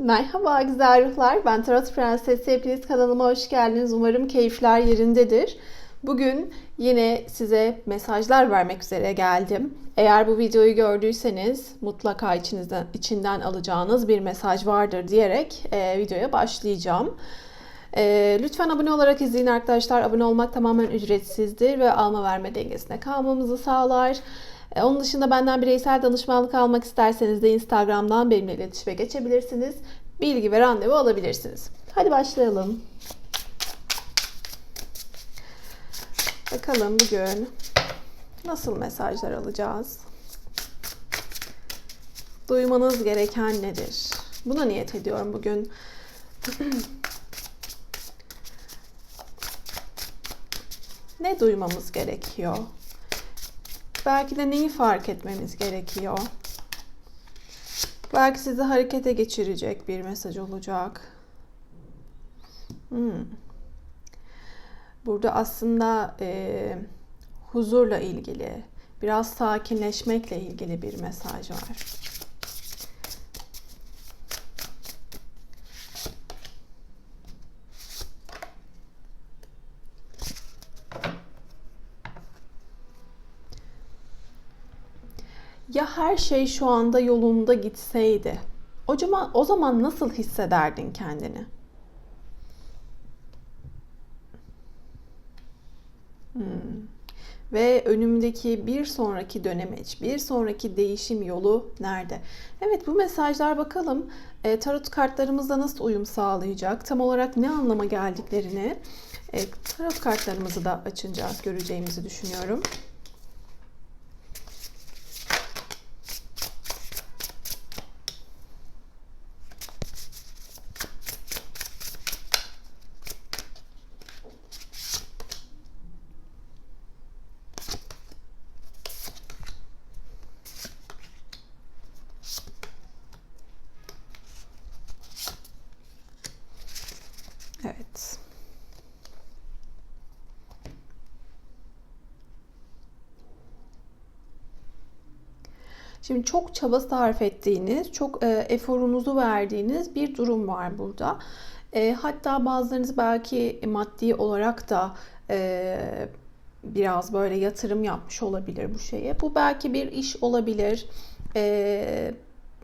Merhaba güzel ruhlar. Ben Tarot Prensesi. Hepiniz kanalıma hoş geldiniz. Umarım keyifler yerindedir. Bugün yine size mesajlar vermek üzere geldim. Eğer bu videoyu gördüyseniz mutlaka içinizden, içinden alacağınız bir mesaj vardır diyerek e, videoya başlayacağım. E, lütfen abone olarak izleyin arkadaşlar. Abone olmak tamamen ücretsizdir ve alma verme dengesine kalmamızı sağlar. E, Onun dışında benden bireysel danışmanlık almak isterseniz de Instagram'dan benimle iletişime geçebilirsiniz. Bilgi ve randevu alabilirsiniz. Hadi başlayalım. Bakalım bugün nasıl mesajlar alacağız? Duymanız gereken nedir? Buna niyet ediyorum bugün. ne duymamız gerekiyor? Belki de neyi fark etmemiz gerekiyor? Belki sizi harekete geçirecek bir mesaj olacak. Hmm. Burada aslında e, huzurla ilgili, biraz sakinleşmekle ilgili bir mesaj var. Ya her şey şu anda yolunda gitseydi, o zaman, o zaman nasıl hissederdin kendini? Hmm. Ve önümdeki bir sonraki dönemeç, bir sonraki değişim yolu nerede? Evet bu mesajlar bakalım e, tarot kartlarımızla nasıl uyum sağlayacak? Tam olarak ne anlama geldiklerini e, tarot kartlarımızı da açınca göreceğimizi düşünüyorum. Evet. Şimdi çok çaba sarf ettiğiniz, çok e, eforunuzu verdiğiniz bir durum var burada. E, hatta bazılarınız belki maddi olarak da e, biraz böyle yatırım yapmış olabilir bu şeye. Bu belki bir iş olabilir. E,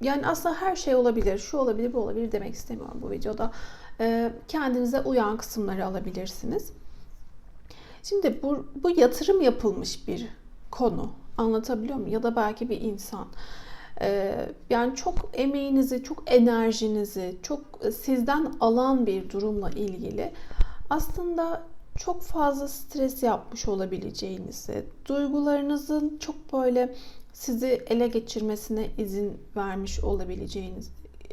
yani aslında her şey olabilir. Şu olabilir, bu olabilir demek istemiyorum bu videoda. E, kendinize uyan kısımları alabilirsiniz. Şimdi bu, bu yatırım yapılmış bir konu. Anlatabiliyor muyum? Ya da belki bir insan. Ee, yani çok emeğinizi, çok enerjinizi, çok sizden alan bir durumla ilgili aslında çok fazla stres yapmış olabileceğinizi, duygularınızın çok böyle sizi ele geçirmesine izin vermiş olabileceğiniz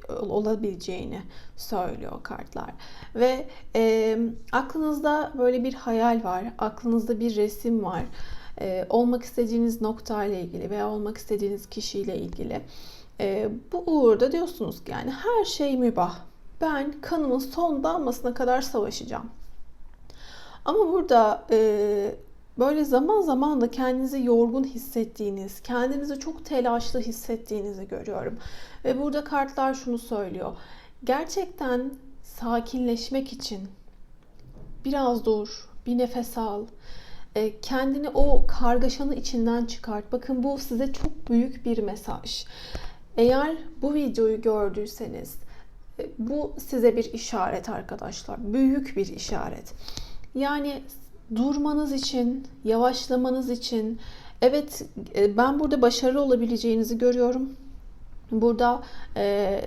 olabileceğini söylüyor kartlar. Ve e, aklınızda böyle bir hayal var, aklınızda bir resim var. E, olmak istediğiniz noktayla ilgili veya olmak istediğiniz kişiyle ilgili. E, bu uğurda diyorsunuz ki yani her şey mübah. Ben kanımın son damlasına kadar savaşacağım. Ama burada e, böyle zaman zaman da kendinizi yorgun hissettiğiniz, kendinizi çok telaşlı hissettiğinizi görüyorum. Ve burada kartlar şunu söylüyor. Gerçekten sakinleşmek için biraz dur, bir nefes al. E, kendini o kargaşanın içinden çıkart. Bakın bu size çok büyük bir mesaj. Eğer bu videoyu gördüyseniz e, bu size bir işaret arkadaşlar. Büyük bir işaret. Yani durmanız için, yavaşlamanız için evet e, ben burada başarılı olabileceğinizi görüyorum. Burada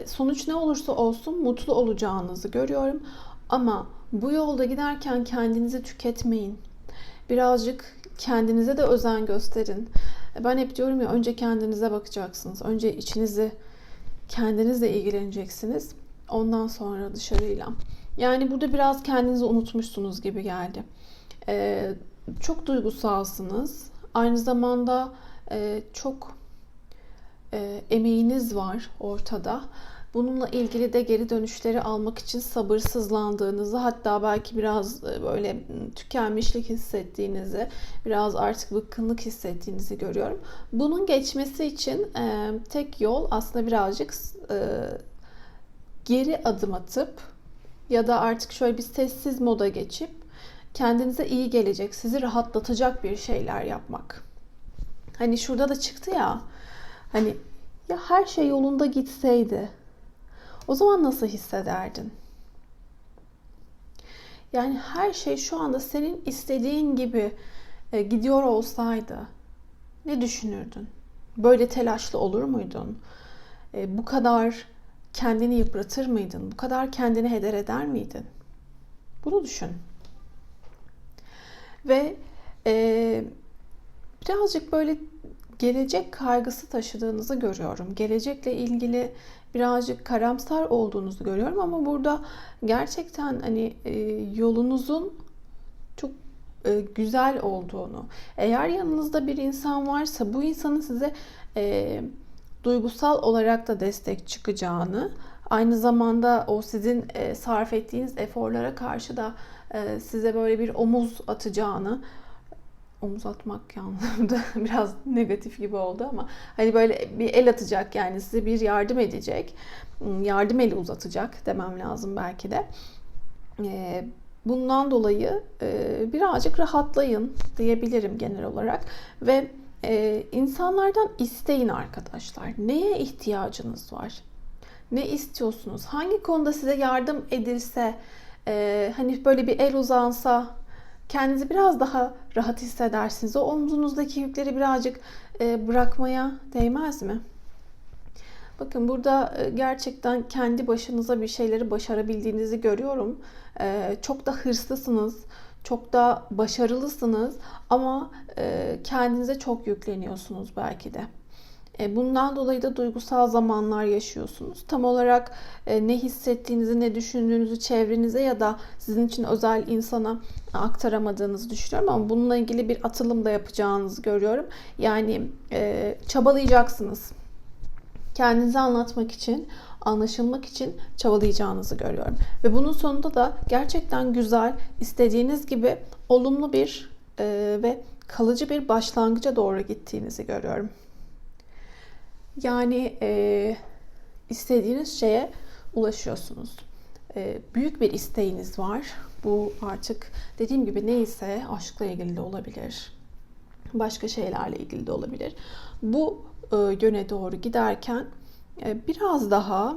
sonuç ne olursa olsun mutlu olacağınızı görüyorum. Ama bu yolda giderken kendinizi tüketmeyin. Birazcık kendinize de özen gösterin. Ben hep diyorum ya önce kendinize bakacaksınız. Önce içinizi kendinizle ilgileneceksiniz. Ondan sonra dışarıyla. Yani burada biraz kendinizi unutmuşsunuz gibi geldi. Ee, çok duygusalsınız. Aynı zamanda e, çok e, emeğiniz var ortada. Bununla ilgili de geri dönüşleri almak için sabırsızlandığınızı hatta belki biraz e, böyle tükenmişlik hissettiğinizi, biraz artık bıkkınlık hissettiğinizi görüyorum. Bunun geçmesi için e, tek yol aslında birazcık e, geri adım atıp ya da artık şöyle bir sessiz moda geçip kendinize iyi gelecek, sizi rahatlatacak bir şeyler yapmak. Hani şurada da çıktı ya. Hani ya her şey yolunda gitseydi o zaman nasıl hissederdin? Yani her şey şu anda senin istediğin gibi e, gidiyor olsaydı ne düşünürdün? Böyle telaşlı olur muydun? E, bu kadar kendini yıpratır mıydın? Bu kadar kendini heder eder miydin? Bunu düşün. Ve e, birazcık böyle gelecek kaygısı taşıdığınızı görüyorum. Gelecekle ilgili birazcık karamsar olduğunuzu görüyorum ama burada gerçekten hani e, yolunuzun çok e, güzel olduğunu. Eğer yanınızda bir insan varsa bu insanın size e, duygusal olarak da destek çıkacağını, aynı zamanda o sizin e, sarf ettiğiniz eforlara karşı da e, size böyle bir omuz atacağını, omuz atmak anlamda biraz negatif gibi oldu ama hani böyle bir el atacak yani size bir yardım edecek, hmm, yardım eli uzatacak demem lazım belki de. Bundan dolayı birazcık rahatlayın diyebilirim genel olarak ve insanlardan isteyin arkadaşlar. Neye ihtiyacınız var? Ne istiyorsunuz? Hangi konuda size yardım edilse, hani böyle bir el uzansa kendinizi biraz daha rahat hissedersiniz. O omzunuzdaki yükleri birazcık e, bırakmaya değmez mi? Bakın burada e, gerçekten kendi başınıza bir şeyleri başarabildiğinizi görüyorum. E, çok da hırslısınız, çok da başarılısınız ama kendinize çok yükleniyorsunuz belki de. E, bundan dolayı da duygusal zamanlar yaşıyorsunuz. Tam olarak e, ne hissettiğinizi, ne düşündüğünüzü çevrenize ya da sizin için özel insana aktaramadığınızı düşünüyorum ama bununla ilgili bir atılım da yapacağınızı görüyorum. Yani e, çabalayacaksınız. Kendinizi anlatmak için, anlaşılmak için çabalayacağınızı görüyorum. Ve bunun sonunda da gerçekten güzel, istediğiniz gibi olumlu bir ve kalıcı bir başlangıca doğru gittiğinizi görüyorum. Yani e, istediğiniz şeye ulaşıyorsunuz. E, büyük bir isteğiniz var. Bu artık dediğim gibi neyse aşkla ilgili de olabilir. Başka şeylerle ilgili de olabilir. Bu e, yöne doğru giderken e, biraz daha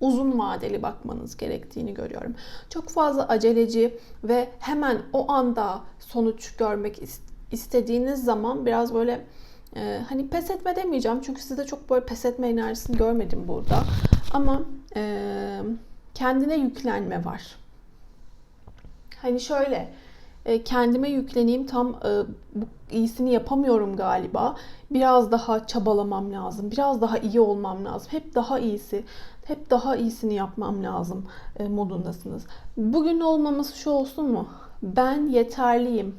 uzun vadeli bakmanız gerektiğini görüyorum. Çok fazla aceleci ve hemen o anda sonuç görmek istediğiniz zaman biraz böyle ee, hani pes etme demeyeceğim çünkü sizde çok böyle pes etme enerjisini görmedim burada. Ama e, kendine yüklenme var. Hani şöyle e, kendime yükleneyim tam e, bu iyisini yapamıyorum galiba. Biraz daha çabalamam lazım. Biraz daha iyi olmam lazım. Hep daha iyisi, hep daha iyisini yapmam lazım e, modundasınız. Bugün olmaması şu olsun mu? Ben yeterliyim.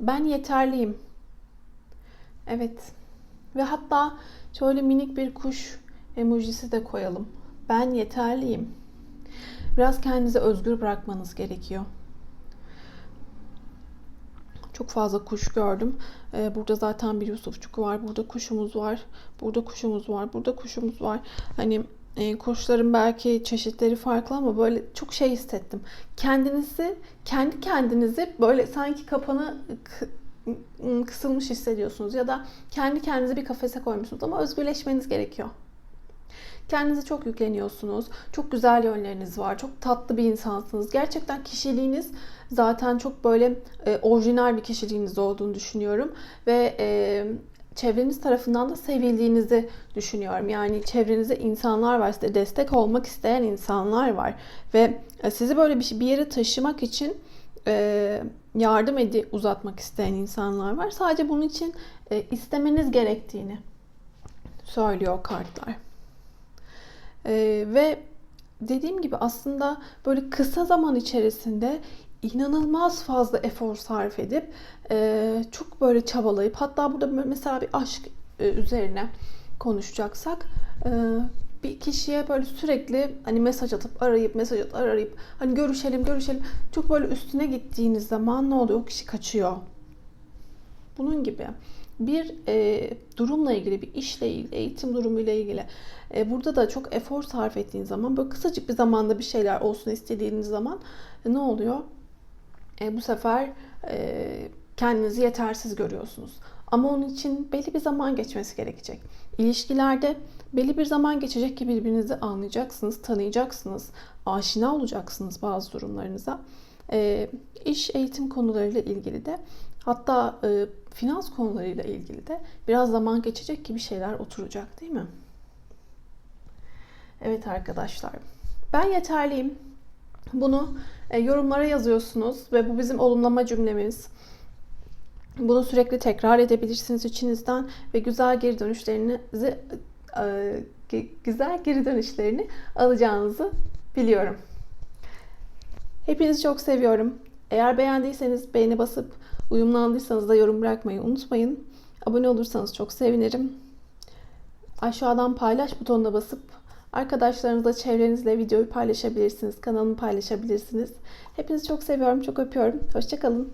Ben yeterliyim. Evet. Ve hatta şöyle minik bir kuş emojisi de koyalım. Ben yeterliyim. Biraz kendinizi özgür bırakmanız gerekiyor. Çok fazla kuş gördüm. Ee, burada zaten bir Yusufçuk var. Burada kuşumuz var. Burada kuşumuz var. Burada kuşumuz var. Hani e, kuşların belki çeşitleri farklı ama böyle çok şey hissettim. Kendinizi, kendi kendinizi böyle sanki kapanı kısılmış hissediyorsunuz ya da kendi kendinize bir kafese koymuşsunuz ama özgürleşmeniz gerekiyor. Kendinize çok yükleniyorsunuz. Çok güzel yönleriniz var. Çok tatlı bir insansınız. Gerçekten kişiliğiniz zaten çok böyle e, orijinal bir kişiliğiniz olduğunu düşünüyorum. Ve e, çevreniz tarafından da sevildiğinizi düşünüyorum. Yani çevrenizde insanlar var, size destek olmak isteyen insanlar var. Ve e, sizi böyle bir, bir yere taşımak için e, yardım edi uzatmak isteyen insanlar var. Sadece bunun için e, istemeniz gerektiğini söylüyor kartlar. E, ve dediğim gibi aslında böyle kısa zaman içerisinde inanılmaz fazla efor sarf edip e, çok böyle çabalayıp hatta burada mesela bir aşk e, üzerine konuşacaksak e, bir kişiye böyle sürekli hani mesaj atıp arayıp mesaj atıp arayıp hani görüşelim görüşelim çok böyle üstüne gittiğiniz zaman ne oluyor? O kişi kaçıyor. Bunun gibi. bir e, durumla ilgili, bir işle ilgili, eğitim durumuyla ilgili e, burada da çok efor sarf ettiğiniz zaman böyle kısacık bir zamanda bir şeyler olsun istediğiniz zaman e, ne oluyor? E, bu sefer e, kendinizi yetersiz görüyorsunuz. Ama onun için belli bir zaman geçmesi gerekecek. İlişkilerde belli bir zaman geçecek ki birbirinizi anlayacaksınız, tanıyacaksınız, aşina olacaksınız bazı durumlarınıza. E, iş, eğitim konularıyla ilgili de hatta e, finans konularıyla ilgili de biraz zaman geçecek ki bir şeyler oturacak değil mi? Evet arkadaşlar. Ben yeterliyim. Bunu e, yorumlara yazıyorsunuz ve bu bizim olumlama cümlemiz. Bunu sürekli tekrar edebilirsiniz içinizden ve güzel geri dönüşlerinizi güzel geri dönüşlerini alacağınızı biliyorum. Hepinizi çok seviyorum. Eğer beğendiyseniz beğeni basıp uyumlandıysanız da yorum bırakmayı unutmayın. Abone olursanız çok sevinirim. Aşağıdan paylaş butonuna basıp arkadaşlarınızla, çevrenizle videoyu paylaşabilirsiniz. Kanalımı paylaşabilirsiniz. Hepinizi çok seviyorum, çok öpüyorum. Hoşçakalın.